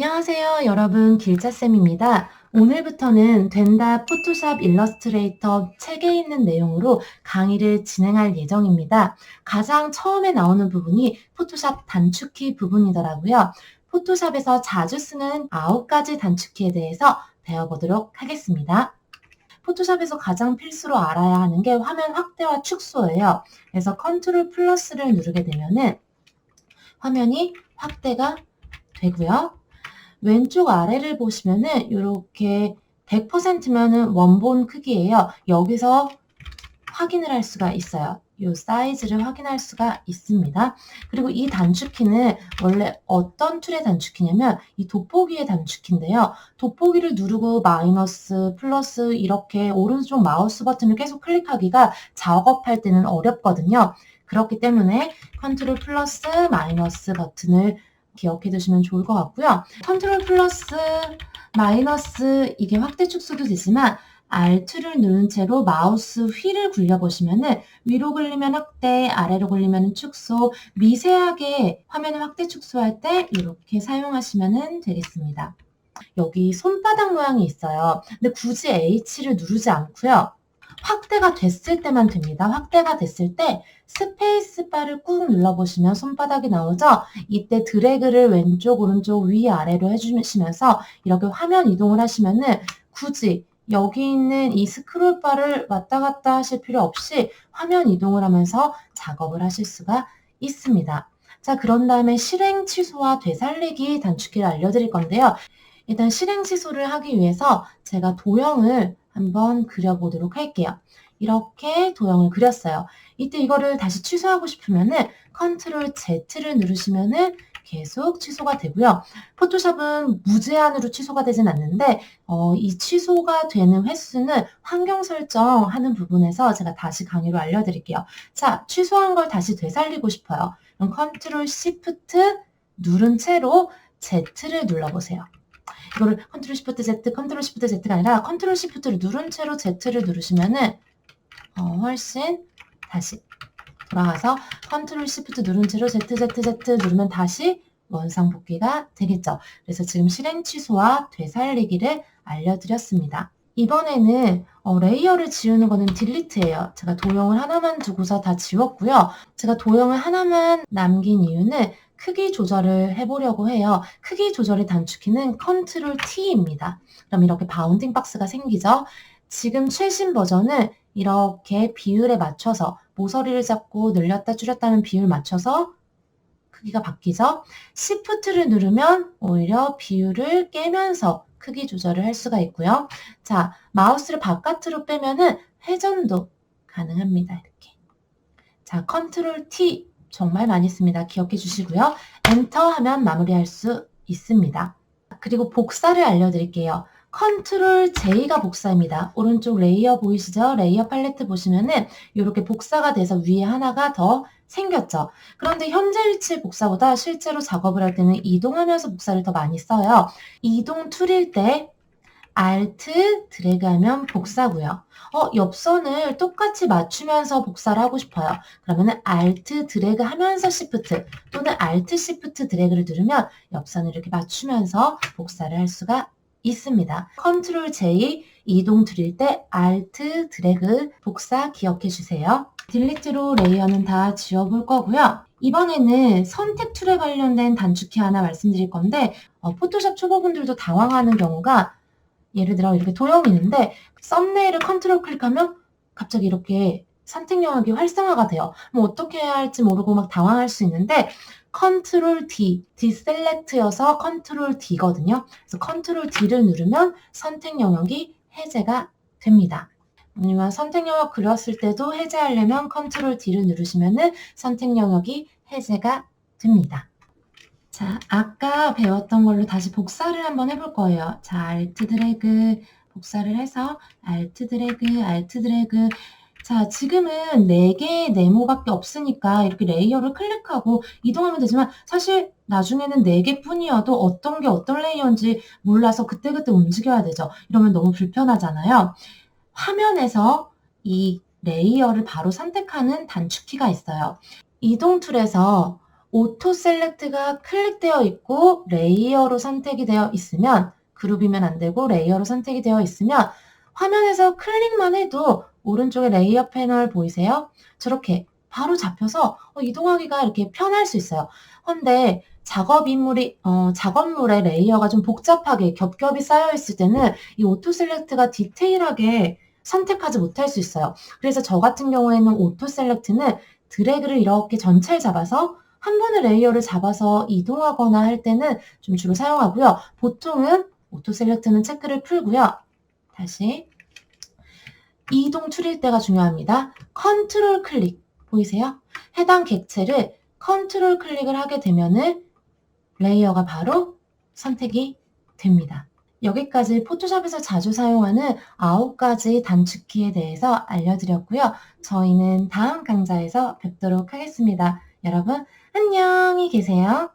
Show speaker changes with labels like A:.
A: 안녕하세요, 여러분. 길자쌤입니다. 오늘부터는 된다 포토샵 일러스트레이터 책에 있는 내용으로 강의를 진행할 예정입니다. 가장 처음에 나오는 부분이 포토샵 단축키 부분이더라고요. 포토샵에서 자주 쓰는 9가지 단축키에 대해서 배워보도록 하겠습니다. 포토샵에서 가장 필수로 알아야 하는 게 화면 확대와 축소예요. 그래서 컨트롤 플러스를 누르게 되면은 화면이 확대가 되고요. 왼쪽 아래를 보시면은 이렇게 100%면은 원본 크기예요. 여기서 확인을 할 수가 있어요. 이 사이즈를 확인할 수가 있습니다. 그리고 이 단축키는 원래 어떤 툴의 단축키냐면 이 돋보기의 단축키인데요. 돋보기를 누르고 마이너스, 플러스 이렇게 오른쪽 마우스 버튼을 계속 클릭하기가 작업할 때는 어렵거든요. 그렇기 때문에 컨트롤 플러스 마이너스 버튼을 기억해 두시면 좋을 것 같고요. 컨트롤 플러스 마이너스 이게 확대 축소도 되지만 Alt를 누른 채로 마우스 휠을 굴려보시면은 위로 굴리면 확대, 아래로 굴리면 축소, 미세하게 화면을 확대 축소할 때 이렇게 사용하시면 되겠습니다. 여기 손바닥 모양이 있어요. 근데 굳이 H를 누르지 않고요. 확대가 됐을 때만 됩니다. 확대가 됐을 때 스페이스 바를 꾹 눌러보시면 손바닥이 나오죠? 이때 드래그를 왼쪽, 오른쪽, 위, 아래로 해주시면서 이렇게 화면 이동을 하시면은 굳이 여기 있는 이 스크롤 바를 왔다 갔다 하실 필요 없이 화면 이동을 하면서 작업을 하실 수가 있습니다. 자, 그런 다음에 실행 취소와 되살리기 단축키를 알려드릴 건데요. 일단 실행 취소를 하기 위해서 제가 도형을 한번 그려보도록 할게요. 이렇게 도형을 그렸어요. 이때 이거를 다시 취소하고 싶으면은 컨트롤 Z를 누르시면은 계속 취소가 되고요. 포토샵은 무제한으로 취소가 되진 않는데 어, 이 취소가 되는 횟수는 환경 설정하는 부분에서 제가 다시 강의로 알려드릴게요. 자, 취소한 걸 다시 되살리고 싶어요. 그럼 컨트롤 Shift 누른 채로 Z를 눌러보세요. 이거를 컨트롤 시프트 Z, 컨트롤 시프트 Z가 아니라 컨트롤 시프트를 누른 채로 Z를 누르시면은 어, 훨씬 다시 돌아가서 컨트롤 시프트 누른 채로 Z, Z, Z 누르면 다시 원상 복귀가 되겠죠. 그래서 지금 실행 취소와 되살리기를 알려드렸습니다. 이번에는 어, 레이어를 지우는 거는 딜리트예요. 제가 도형을 하나만 두고서 다 지웠고요. 제가 도형을 하나만 남긴 이유는 크기 조절을 해보려고 해요. 크기 조절의 단축키는 컨트롤 T입니다. 그럼 이렇게 바운딩 박스가 생기죠. 지금 최신 버전은 이렇게 비율에 맞춰서 모서리를 잡고 늘렸다 줄였다는 비율 맞춰서 크기가 바뀌죠. Shift를 누르면 오히려 비율을 깨면서 크기 조절을 할 수가 있고요. 자, 마우스를 바깥으로 빼면은 회전도 가능합니다. 이렇게. 자, 컨트롤 T 정말 많이 씁니다. 기억해 주시고요. 엔터 하면 마무리할 수 있습니다. 그리고 복사를 알려드릴게요. 컨트롤 J가 복사입니다. 오른쪽 레이어 보이시죠? 레이어 팔레트 보시면은 이렇게 복사가 돼서 위에 하나가 더 생겼죠. 그런데 현재 위치 복사보다 실제로 작업을 할 때는 이동하면서 복사를 더 많이 써요. 이동 툴일 때 Alt 드래그하면 복사고요. 어, 옆선을 똑같이 맞추면서 복사를 하고 싶어요. 그러면 Alt 드래그 하면서 Shift 또는 Alt Shift 드래그를 누르면 옆선을 이렇게 맞추면서 복사를 할 수가 있습니다. Ctrl J 이동 줄일 때 Alt 드래그 복사 기억해 주세요. 딜리트로 레이어는 다 지워볼 거고요. 이번에는 선택 툴에 관련된 단축키 하나 말씀드릴 건데 어, 포토샵 초보분들도 당황하는 경우가 예를 들어 이렇게 도형이 있는데 썸네일을 컨트롤 클릭하면 갑자기 이렇게 선택 영역이 활성화가 돼요. 뭐 어떻게 해야 할지 모르고 막 당황할 수 있는데 컨트롤 D, 디셀렉트여서 컨트롤 D거든요. 그래서 컨트롤 D를 누르면 선택 영역이 해제가 됩니다. 아니면 선택 영역 그렸을 때도 해제하려면 컨트롤 D를 누르시면은 선택 영역이 해제가 됩니다. 자, 아까 배웠던 걸로 다시 복사를 한번 해볼 거예요. 자, Alt 드래그 복사를 해서 Alt 드래그, Alt 드래그 자, 지금은 4개의 네모밖에 없으니까 이렇게 레이어를 클릭하고 이동하면 되지만 사실 나중에는 4개 뿐이어도 어떤 게 어떤 레이어인지 몰라서 그때그때 움직여야 되죠. 이러면 너무 불편하잖아요. 화면에서 이 레이어를 바로 선택하는 단축키가 있어요. 이동 툴에서 오토 셀렉트가 클릭되어 있고 레이어로 선택이 되어 있으면 그룹이면 안 되고 레이어로 선택이 되어 있으면 화면에서 클릭만 해도 오른쪽에 레이어 패널 보이세요? 저렇게 바로 잡혀서 어, 이동하기가 이렇게 편할 수 있어요. 근데 작업 인물이 어, 작업물의 레이어가 좀 복잡하게 겹겹이 쌓여 있을 때는 이 오토 셀렉트가 디테일하게 선택하지 못할 수 있어요. 그래서 저 같은 경우에는 오토 셀렉트는 드래그를 이렇게 전체를 잡아서 한 번에 레이어를 잡아서 이동하거나 할 때는 좀 주로 사용하고요. 보통은 오토 셀렉트는 체크를 풀고요. 다시 이동 추릴 때가 중요합니다. 컨트롤 클릭 보이세요? 해당 객체를 컨트롤 클릭을 하게 되면은 레이어가 바로 선택이 됩니다. 여기까지 포토샵에서 자주 사용하는 9가지 단축키에 대해서 알려드렸고요. 저희는 다음 강좌에서 뵙도록 하겠습니다. 여러분 안녕히 계세요.